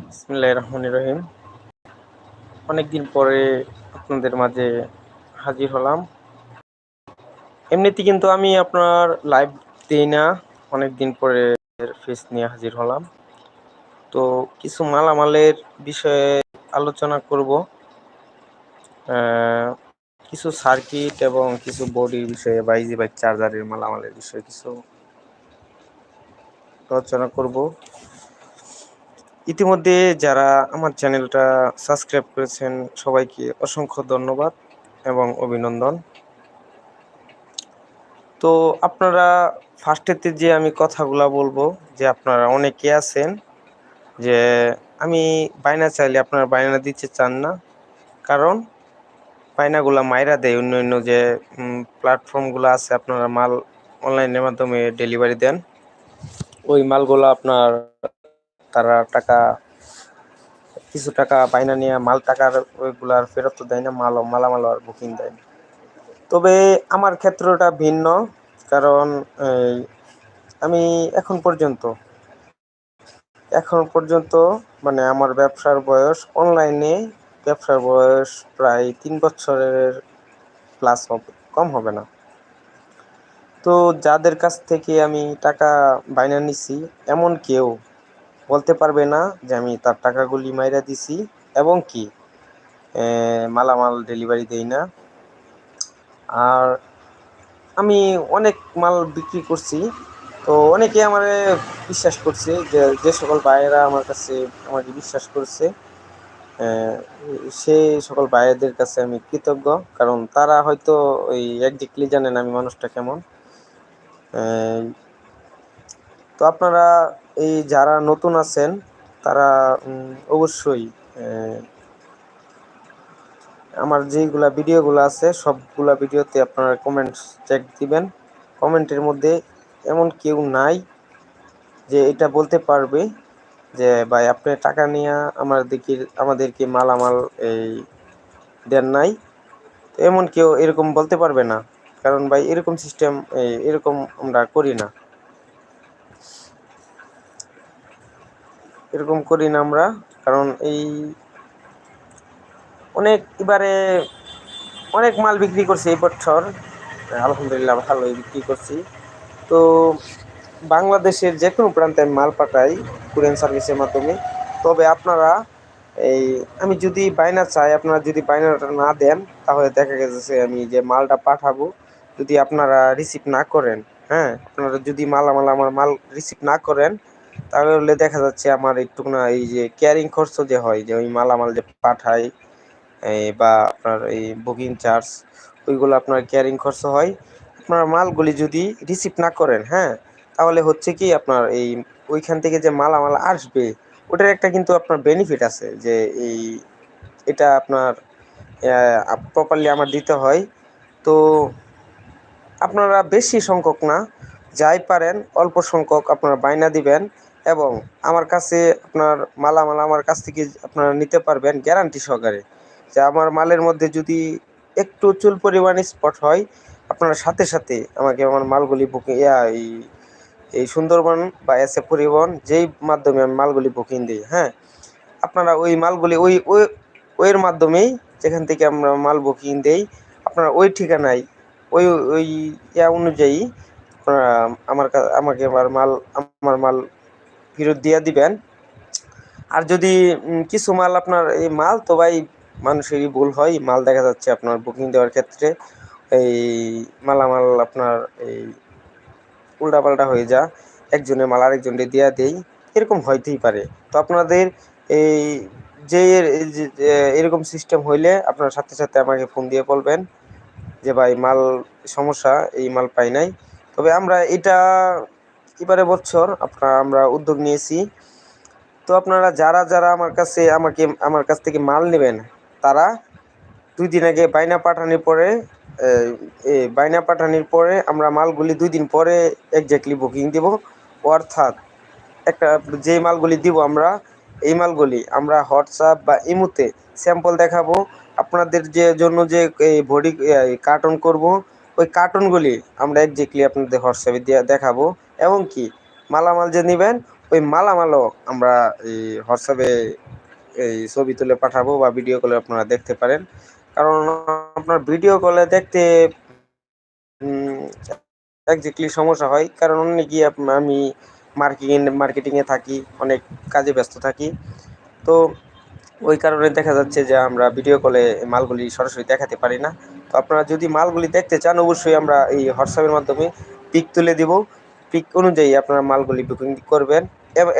বিসমিল্লাহির রহমানির রহিম। অনেকদিন পরে আপনাদের মাঝে হাজির হলাম। এমনিতে কিন্তু আমি আপনার লাইভ দিই না অনেক দিন পরে ফেস নিয়ে হাজির হলাম। তো কিছু মালামালের বিষয়ে আলোচনা করব। কিছু সার্কিট এবং কিছু বডির বিষয়ে বাইজি বাইক চার্জারের মালামালের বিষয়ে কিছু আলোচনা করব। ইতিমধ্যে যারা আমার চ্যানেলটা সাবস্ক্রাইব করেছেন, সবাইকে অসংখ্য ধন্যবাদ এবং অভিনন্দন। তো আপনারা ফার্স্টেতে যে আমি কথাগুলা বলব, যে আপনারা অনেকে আছেন যে আমি বায়না চাইলে আপনারা বায়না দিতে চান না। কারণ বায়নাগুলা মাইরা দেয়, অন্য অন্য যে প্ল্যাটফর্মগুলো আছে, আপনারা মাল অনলাইনের মাধ্যমে ডেলিভারি দেন। ওই মালগুলো আপনার তারা টাকা, কিছু টাকা বাইনা নিয়ে মাল টাকার ওইগুলো আর ফেরত দেয় না, মাল, মালামাল আর বুকিং দেয় না। তবে আমার ক্ষেত্রটা ভিন্ন, কারণ আমি এখন পর্যন্ত এখন পর্যন্ত মানে আমার ব্যবসার বয়স অনলাইনে ব্যবসার বয়স প্রায় তিন বছরের প্লাস হবে, কম হবে না। তো যাদের কাছ থেকে আমি টাকা বাইনা নিছি, এমন কেউ বলতে পারবে না যে আমি তার টাকাগুলি মাইরা দিছি এবং কি? মালামাল ডেলিভারি দেই না। আর আমি অনেক মাল বিক্রি করছি। তো অনেকে আমার বিশ্বাস করছে যে যে সকল ভাইয়েরা আমার কাছে আমাকে বিশ্বাস করছে সে সকল ভাইয়েদের কাছে আমি কৃতজ্ঞ। কারণ তারা হয়তো ওই একদিকলি জানেন আমি মানুষটা কেমন। তো আপনারা এই যারা নতুন আছেন, তারা অবশ্যই আমার যেইগুলা ভিডিওগুলো আছে, সবগুলা ভিডিওতে আপনারা কমেন্টস চেক দিবেন। কমেন্টের মধ্যে এমন কেউ নাই যে এটা বলতে পারবে যে, ভাই, আপনি টাকা নিয়ে আমার দিকে, আমাদেরকে মালামাল এই দেন নাই। এমন কেউ এরকম বলতে পারবে না। কারণ, ভাই, এরকম সিস্টেম এরকম আমরা করি না। এরকম করি না আমরা, কারণ এই অনেক এবারে অনেক মাল বিক্রি করছি এই বছর। আলহামদুলিল্লাহ ভালোই বিক্রি করছি। তো বাংলাদেশের যে কোনো প্রান্তে আমি মাল পাঠাই কুরিয়ান সার্ভিসের মাধ্যমে। তবে আপনারা এই আমি যদি বায়না চাই, আপনারা যদি বায়নাটা না দেন, তাহলে দেখা গেছে আমি যে মালটা পাঠাবো, যদি আপনারা রিসিভ না করেন হ্যাঁ আপনারা যদি মালামাল, আমার মাল রিসিভ না করেন তাহলে দেখা যাচ্ছে আমার একটু না এই যে ক্যারিং খরচ যে হয়, যে ওই মালামাল যে পাঠাই বা আপনার এই বুকিং চার্জ ওইগুলো আপনার ক্যারিং খরচ হয়। আপনার মালগুলি যদি রিসিভ না করেন হ্যাঁ তাহলে হচ্ছে কি আপনার এই ওইখান থেকে যে মালামাল আসবে, ওটার একটা কিন্তু আপনার বেনিফিট আছে যে এই, এটা আপনার প্রপারলি আমার দিতে হয়। তো আপনারা বেশি সংখ্যক না, যাই পারেন, অল্প সংখ্যক আপনারা বায়না দিবেন। এবং আমার কাছে আপনার মালামাল আমার কাছ থেকে আপনারা নিতে পারবেন গ্যারান্টি সহকারে। যে আমার মালের মধ্যে যদি একটু চুল পরিমাণ স্পট হয়, আপনারা সাথে সাথে আমাকে আমার মালগুলি বুকিং এই এই সুন্দরবন বা এস এ পরিবহন যেই মাধ্যমে আমি মালগুলি বুকিং দিই হ্যাঁ? আপনারা ওই মালগুলি, ওই ওইয়ের মাধ্যমেই যেখান থেকে আমরা মাল বুকিং দেই, আপনারা ওই ঠিকানায়, ওই ওই ইয়া অনুযায়ী আমার আমাকে আমার মাল আমার মাল ফেরত দিয়ে দিবেন। আর যদি কিছু মাল আপনার, এই মাল তো ভাই মানুষেরই ভুল হয়। মাল দেখা যাচ্ছে আপনার বুকিং দেওয়ার ক্ষেত্রে। এই মালামাল আপনার এই উল্টাপাল্টা হয়ে যা। একজনের মাল আরেকজনকে দেওয়া দেই। এরকম হইতেই পারে। তো আপনাদের এই যে এরকম সিস্টেম হইলে আপনার সাথে সাথে আমাকে ফোন দিয়ে বলবেন যে ভাই মাল সমস্যা, এই মাল পাই নাই। তবে আমরা এটা এবারে বছর আপনার, আমরা উদ্যোগ নিয়েছি। তো আপনারা যারা যারা আমার কাছে, আমাকে, আমার কাছ থেকে মাল নেবেন, তারা দুই দিন আগে বাইনা পাঠানোর পরে বাইনা পাঠানোর পরে আমরা মালগুলি দুই দিন পরে একজ্যাক্টলি বুকিং দেব। অর্থাৎ একটা, যে মালগুলি দিব আমরা, এই মালগুলি আমরা হোয়াটসঅ্যাপ বা ইমুতে স্যাম্পল দেখাবো। আপনাদের যে, জন্য যে বডি কার্টন করব ওই কার্টনগুলি আমরা একজ্যাক্টলি আপনাদের হোয়াটসঅ্যাপে দিয়ে দেখাবো। এবং কি, মালামাল যে নেবেন, ওই মালামালও আমরা এই হোয়াটসঅ্যাপে এই ছবি তুলে পাঠাবো বা ভিডিও কলে আপনারা দেখতে পারেন। কারণ আপনার ভিডিও কলে দেখতে একজাক্টলি সমস্যা হয়। কারণ অনেকই আমি মার্কেটিং মার্কেটিংয়ে থাকি, অনেক কাজে ব্যস্ত থাকি। তো ওই কারণে দেখা যাচ্ছে যে আমরা ভিডিও কলে মালগুলি সরাসরি দেখাতে পারি না। তো আপনারা যদি মালগুলি দেখতে চান, অবশ্যই আমরা এই হোয়াটসঅ্যাপের মাধ্যমে পিক তুলে দিব। পিক অনুযায়ী আপনারা মালগুলি বুকিং করবেন।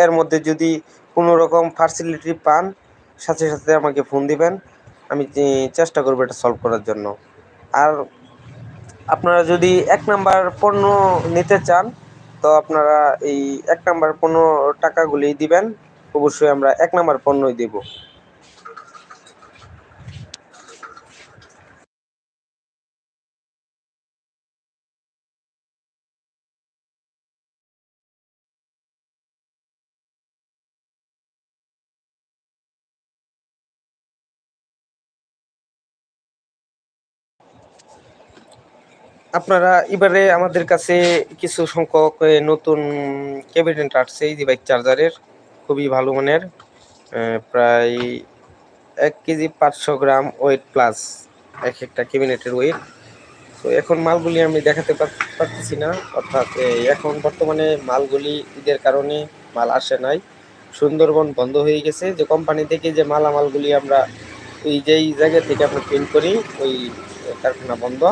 এর মধ্যে যদি কোনো রকম ফ্যাসিলিটি পান, সাথে সাথে আমাকে ফোন দিবেন। আমি চেষ্টা করব এটা সলভ করার জন্য। আর আপনারা যদি এক নাম্বার পণ্য নিতে চান, তো আপনারা এই এক নাম্বার পণ্য টাকাগুলি দিবেন। অবশ্যই আমরা এক নাম্বার পণ্যই দেব। আপনারা এবারে আমাদের কাছে কিছু সংখ্যক নতুন ক্যাবিনেট আসছে, এই বাইক চার্জারের খুবই ভালো মানের প্রায় এক কেজি পাঁচশো গ্রাম ওয়েট প্লাস এক একটা ক্যাবিনেটের ওয়েট তো এখন মালগুলি আমি দেখাতে পারতেছি না, অর্থাৎ এখন বর্তমানে মালগুলি ঈদের কারণে মাল আসে নাই। সুন্দরবন বন্ধ হয়ে গেছে, যে কোম্পানি থেকে যে মালামালগুলি আমরা ওই যেই জায়গা থেকে আমরা প্রিন্ট করি, ওই কারখানা বন্ধ।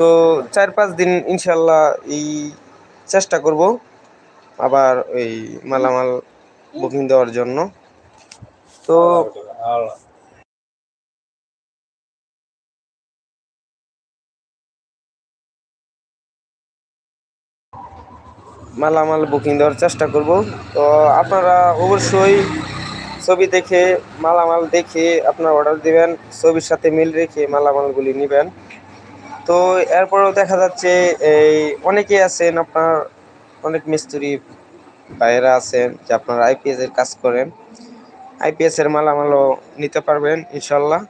তো চার পাঁচ দিন ইনশাল্লাহ এই চেষ্টা করব আবার ওই মালামাল বুকিং দেওয়ার জন্য। তো মালামাল বুকিং দেওয়ার চেষ্টা করব। তো আপনারা অবশ্যই ছবি দেখে, মালামাল দেখে আপনার অর্ডার দিবেন, ছবির সাথে মিল রেখে মালামালগুলি নেবেন। তো এরপরেও দেখা যাচ্ছে এই অনেকে আছেন, আপনার অনেক মিস্ত্রি ভাইয়েরা আছেন যে আপনারা আইপিএস এর কাজ করেন। আইপিএস এর মালামালও নিতে পারবেন, ইনশাল্লাহ।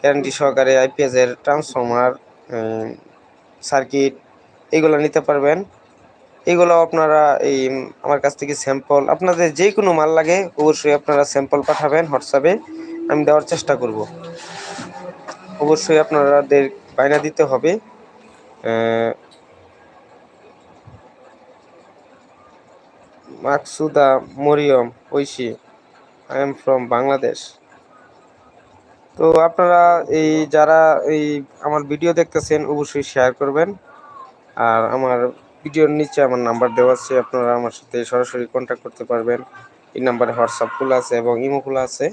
গ্যারান্টি সহকারে আইপিএস এর ট্রান্সফর্মার সার্কিট এগুলো নিতে পারবেন। এগুলো আপনারা এই, আমার কাছ থেকে স্যাম্পল আপনাদের যে কোনো মাল লাগে অবশ্যই আপনারা স্যাম্পল পাঠাবেন, হোয়াটসঅ্যাপে আমি দেওয়ার চেষ্টা করব। অবশ্যই আপনাদের বায়না দিতে হবে। Maksuda Mariyam Oishi I am from Bangladesh তো আপনারা এই যারা এই আমার ভিডিও দেখতেছেন, অবশ্যই শেয়ার করবেন। আর আমার ভিডিওর নিচে আমার নাম্বার দেওয়া আছে, আপনারা আমার সাথে সরাসরি কন্ট্যাক্ট করতে পারবেন। এই নাম্বারে হোয়াটসঅ্যাপ খোলা আছে এবং ইমো খোলা আছে।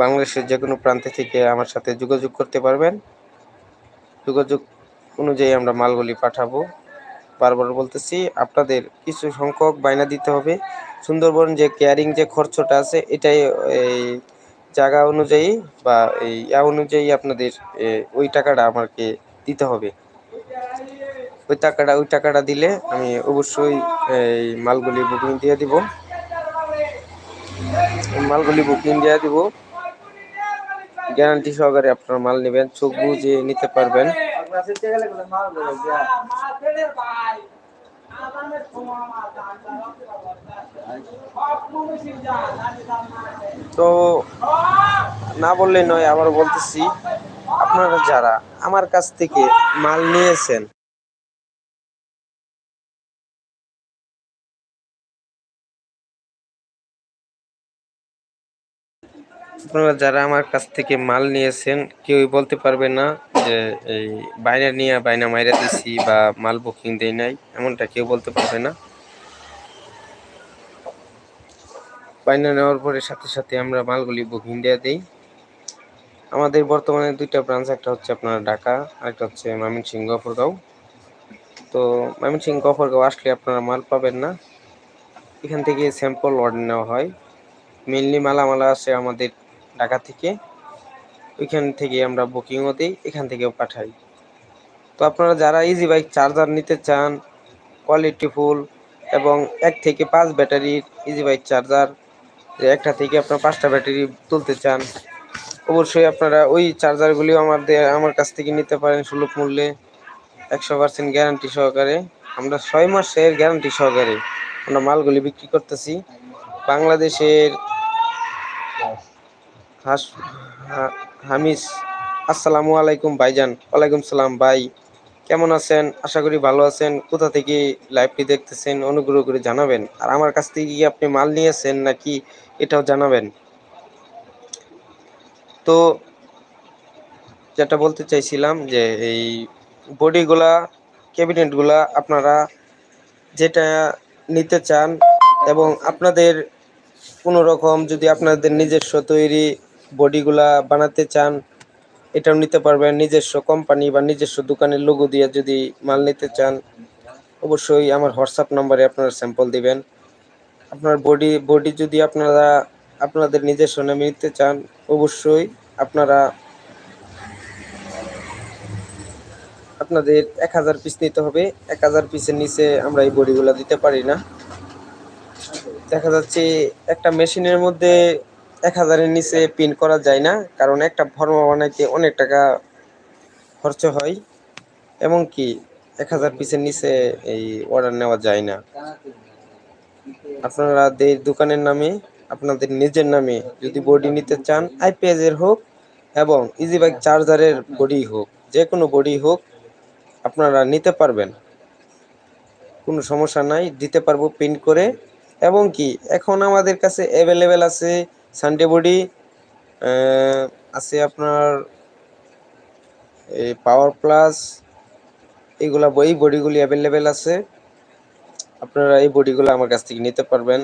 বাংলাদেশের যে কোনো প্রান্তে থেকে আমার সাথে যোগাযোগ করতে পারবেন। যোগাযোগ অনুযায়ী আমরা মালগুলি পাঠাবো। বারবার বলতেছি, আপনাদের কিছু সংখ্যক বায়না দিতে হবে। সুন্দরবন যে কেয়ারিং যে খরচটা আছে, এটাই এই জায়গা অনুযায়ী বা এই ইয়া অনুযায়ী আপনাদের ওই টাকাটা আমাকে দিতে হবে। ওই টাকাটা ওই টাকাটা দিলে আমি অবশ্যই এই মালগুলি বুকিং দিয়ে দিব। মালগুলি বুকিং দিয়ে দিব। গ্যারান্টি সহকারে আপনার মাল নেবেন, চোখ বুঝে নিতে পারবেন। তো না বললে নয় আবার বলতেছি, আপনারা যারা আমার কাছ থেকে মাল নিয়েছেন আপনারা যারা আমার কাছ থেকে মাল নিয়েছেন, কেউই বলতে পারবে না যে এই বাইনা নিয়ে বাইনা মাইরা দিছি বা মাল বুকিং দেই নাই, এমনটা কেউ বলতে পারবে না। বাইনা নেওয়ার পরে সাথে সাথে আমরা মালগুলি বুকিং দিয়ে দিই। আমাদের বর্তমানে দুইটা ব্রাঞ্চ একটা হচ্ছে আপনার ঢাকা, আরেকটা হচ্ছে ময়মনসিংহ গফরগাঁও। তো ময়মনসিংহ গফরগাঁও আসলে আপনারা মাল পাবেন না। এখান থেকে স্যাম্পল অর্ডার নেওয়া হয়। মেনলি মালামালা আছে আমাদের ঢাকা থেকে, ওইখান থেকে আমরা বুকিংও দিই, এখান থেকেও পাঠাই। তো আপনারা যারা ইজি বাইক চার্জার নিতে চান কোয়ালিটি ফুল এবং এক থেকে পাঁচ ব্যাটারির ইজি বাইক চার্জার একটা থেকে আপনার পাঁচটা ব্যাটারি তুলতে চান, অবশ্যই আপনারা ওই চার্জারগুলিও আমাদের, আমার কাছ থেকে নিতে পারেন সুলভ মূল্যে, একশো পার্সেন্ট গ্যারান্টি সহকারে। আমরা ছয় মাসের গ্যারান্টি সহকারে আমরা মালগুলি বিক্রি করতেছি। বাংলাদেশের হাস হামিস। আসসালামু আলাইকুম ভাইজান। ওয়ালাইকুম সালাম ভাই। কেমন আছেন? আশা করি ভালো আছেন। কোথা থেকে লাইভটি দেখতেছেন অনুগ্রহ করে জানাবেন। আর আমার কাছ থেকে কি আপনি মাল নিয়েছেন নাকি এটাও জানাবেন। তো যেটা বলতে চাইছিলাম যে এই বডিগুলা ক্যাবিনেটগুলা আপনারা যেটা নিতে চান এবং আপনাদের কোনো রকম যদি আপনাদের নিজস্ব তৈরি বডিগুলা বানাতে চান, এটাও নিতে পারবেন। নিজস্ব কোম্পানি বা নিজস্ব দোকানের লোগো দিয়ে যদি মাল নিতে চান, অবশ্যই আমার হোয়াটসঅ্যাপ নাম্বারে আপনারা স্যাম্পল দিবেন। আপনার বডি বডি যদি আপনারা, আপনাদের নিজস্ব নামে নিতে চান, অবশ্যই আপনারা আপনাদের এক হাজার পিস নিতে হবে। এক হাজার পিসের নিচে আমরা এই বডিগুলো দিতে পারি না। দেখা যাচ্ছে একটা মেশিনের মধ্যে এক হাজারের নিচে পিন করা যায় না, কারণ একটা ফর্ম বানাইতে অনেক টাকা খরচ হয়। এবং কি, এক হাজার পিসের নিচে এই অর্ডার নেওয়া যায় না। আপনারা দোকানের নামে, আপনাদের নিজের নামে যদি বডি নিতে চান আইপিএসের হোক এবং ইজিবাইক চার্জারের বডি হোক, যে কোনো বডি হোক, আপনারা নিতে পারবেন। কোনো সমস্যা নাই, দিতে পারব প্রিন্ট করে। এবং কি, এখন আমাদের কাছে অ্যাভেলেবেল আছে সানডে বডি আছে আপনার এই পাওয়ার প্লাস এইগুলা এই বডিগুলি অ্যাভেলেবেল আছে। আপনারা এই বডিগুলো আমার কাছ থেকে নিতে পারবেন।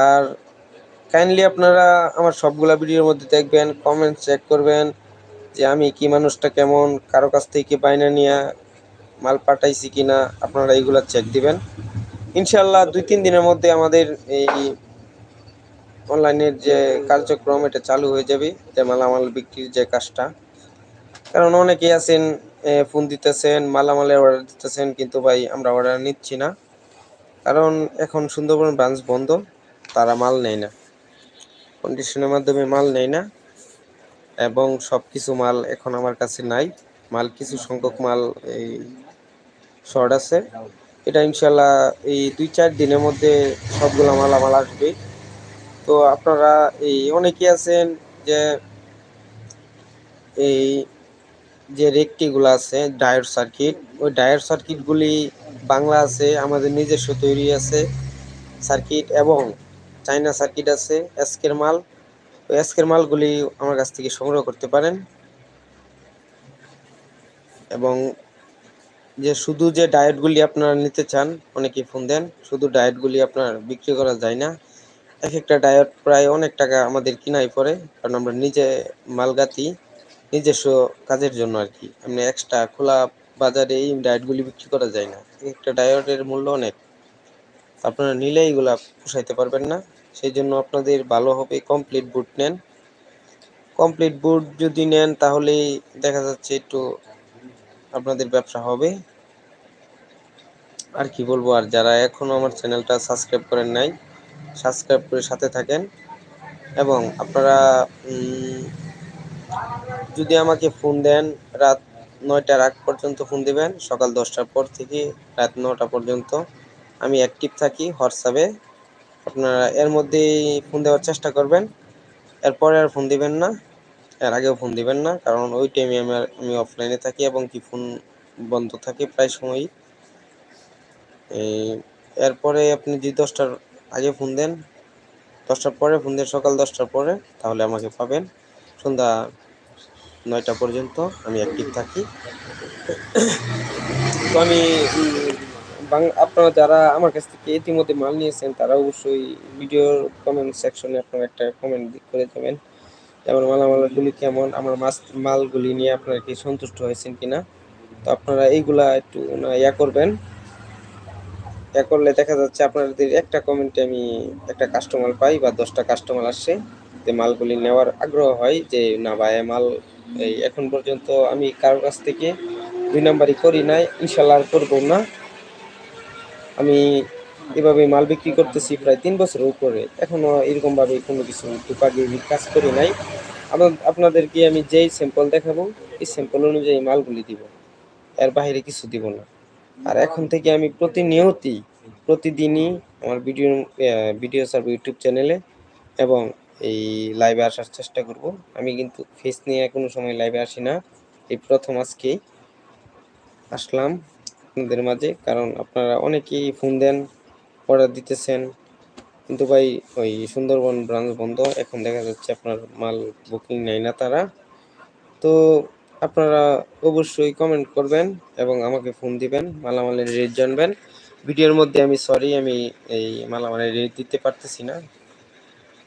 আর কাইন্ডলি আপনারা আমার সবগুলা ভিডিওর মধ্যে দেখবেন কমেন্ট চেক করবেন যে আমি কি মানুষটা কেমন, কারও কাছ থেকে বাইনা নিয়ে মাল পাঠাইছি কিনা, আপনারা এইগুলা চেক দিবেন। ইনশাল্লাহ দুই তিন দিনের মধ্যে আমাদের এই অনলাইনের যে কার্যক্রম, এটা চালু হয়ে যাবে, যে মালামাল বিক্রির যে কাজটা। কারণ অনেকেই আছেন ফোন দিতেছেন, মালামালের অর্ডার দিতেছেন, কিন্তু ভাই, আমরা অর্ডার নিচ্ছি না। কারণ এখন সুন্দরবন ব্রাঞ্চ বন্ধ, তারা মাল নেয় না। কন্ডিশনের মাধ্যমে মাল নেয় না, এবং সব কিছু মাল এখন আমার কাছে নাই। মাল কিছু সংখ্যক মাল এই শর্ট আছে। এটা ইনশাল্লাহ এই দুই চার দিনের মধ্যে সবগুলো মাল আমার আসবে। তো আপনারা এই অনেকেই আছেন যে এই যে রেকটিগুলো আছে, ডায়োড সার্কিট, ওই ডায়োড সার্কিটগুলি বাংলা আছে, আমাদের নিজস্ব তৈরি আছে সার্কিট এবং চাইনা সার্কিট আছে, এসকের মাল। ওই এসকের মালগুলি আমার কাছ থেকে সংগ্রহ করতে পারেন। এবং যে শুধু যে ডায়েটগুলি আপনারা নিতে চান, অনেকেই ফোন দেন, শুধু ডায়েটগুলি আপনার বিক্রি করা যায় না। এক একটা ডায়েট প্রায় অনেক টাকা আমাদের কিনাই পড়ে, কারণ আমরা নিজে মালগাতি, নিজস্ব কাজের জন্য আর কি। এমনি এক্সট্রা খোলা বাজারে এই ডায়েটগুলি বিক্রি করা যায় না। একটা ডায়েটের মূল্য অনেক। আপনারা নিলে এইগুলা পোষাইতে পারবেন না। সেই জন্য আপনাদের ভালো হবে কমপ্লিট বুট নেন। কমপ্লিট বুট যদি নেন তাহলে দেখা যাচ্ছে একটু আপনাদের ব্যবসা হবে। আর কি বলব, আর যারা এখনও আমার চ্যানেলটা সাবস্ক্রাইব করেন নাই সাবস্ক্রাইব করে সাথে থাকেন। এবং আপনারা যদি আমাকে ফোন দেন, রাত নয়টার আগ পর্যন্ত ফোন দেবেন, সকাল দশটার পর থেকে রাত নটা পর্যন্ত আমি অ্যাক্টিভ থাকি হোয়াটসঅ্যাপে আপনারা এর মধ্যেই ফোন দেওয়ার চেষ্টা করবেন। এরপরে আর ফোন দিবেন না। এর আগেও ফোন দিবেন না, কারণ ওই টাইমে আমার আমি অফলাইনে থাকি এবং কি ফোন বন্ধ থাকে প্রায় সময়ই। এরপরে আপনি যদি দশটার আগে ফোন দেন। দশটার পরে ফোন দেন সকাল দশটার পরে, তাহলে আমাকে পাবেন। সন্ধ্যা নয়টা পর্যন্ত আমি অ্যাক্টিভ থাকি। তো আমি আপনারা যারা আমার কাছ থেকে ইতিমধ্যে মাল নিয়েছেন, তারা অবশ্যই ভিডিওর কমেন্ট সেকশনে আপনারা একটা কমেন্ট করে দেবেন যেমন মালামালগুলি কেমন, আমার মাছ, মালগুলি নিয়ে আপনারা কি সন্তুষ্ট হয়েছেন কিনা। তো আপনারা এইগুলা একটু ইয়া করবেন। ইয়া করলে দেখা যাচ্ছে আপনাদের একটা কমেন্টে আমি একটা কাস্টমার পাই বা দশটা কাস্টমার আসছে যে মালগুলি নেওয়ার আগ্রহ হয় যে, না ভাই মাল এই এখন পর্যন্ত আমি কারোর কাছ থেকে দুই নাম্বারই করি নাই, ইনশাল্লাহ আর করব না। আমি এভাবে মাল বিক্রি করতেছি প্রায় তিন বছরের উপরে। এখনও এরকমভাবে কোনো কিছু টুকাগিরির কাজ করি নাই। আপনাদেরকে আমি যেই স্যাম্পল দেখাবো, এই স্যাম্পল অনুযায়ী মালগুলি দিব। এর বাইরে কিছু দিব না। আর এখন থেকে আমি প্রতিনিয়তই, প্রতিদিনই আমার ভিডিও ভিডিও সার্ভ ইউটিউব চ্যানেলে এবং এই লাইভে আসার চেষ্টা করব। আমি কিন্তু ফেস নিয়ে কোনো সময় লাইভে আসি না। এই প্রথম আজকেই আসলাম আপনাদের মাঝে, কারণ আপনারা অনেকেই ফোন দেন অর্ডার দিতেছেন। কিন্তু ভাই, ওই সুন্দরবন ব্রাঞ্চ বন্ধ, এখন দেখা যাচ্ছে আপনার মাল বুকিং নেয় না তারা। তো আপনারা অবশ্যই কমেন্ট করবেন এবং আমাকে ফোন দিবেন, মালামালের রেট জানবেন। ভিডিওর মধ্যে আমি সরি আমি এই মালামালের রেট দিতে পারতেছি না।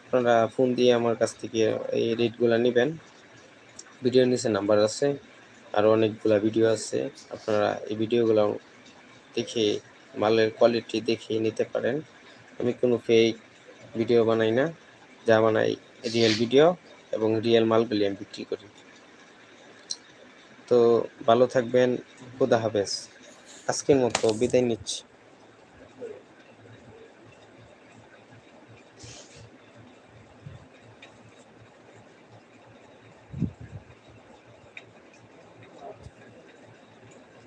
আপনারা ফোন দিয়ে আমার কাছ থেকে এই রেটগুলো নেবেন। ভিডিওর নিচে নাম্বার আছে আরও অনেকগুলো ভিডিও আছে। আপনারা এই ভিডিওগুলো দেখে, মালের কোয়ালিটি দেখে নিতে পারেন। আমি কোনো ফেক ভিডিও বানাই না। যা বানাই রিয়েল ভিডিও এবং রিয়েল মালগুলি আমি বিক্রি করি। তো ভালো থাকবেন খুদা হাফেজ। আজকের মতো বিদায় নিচ্ছি।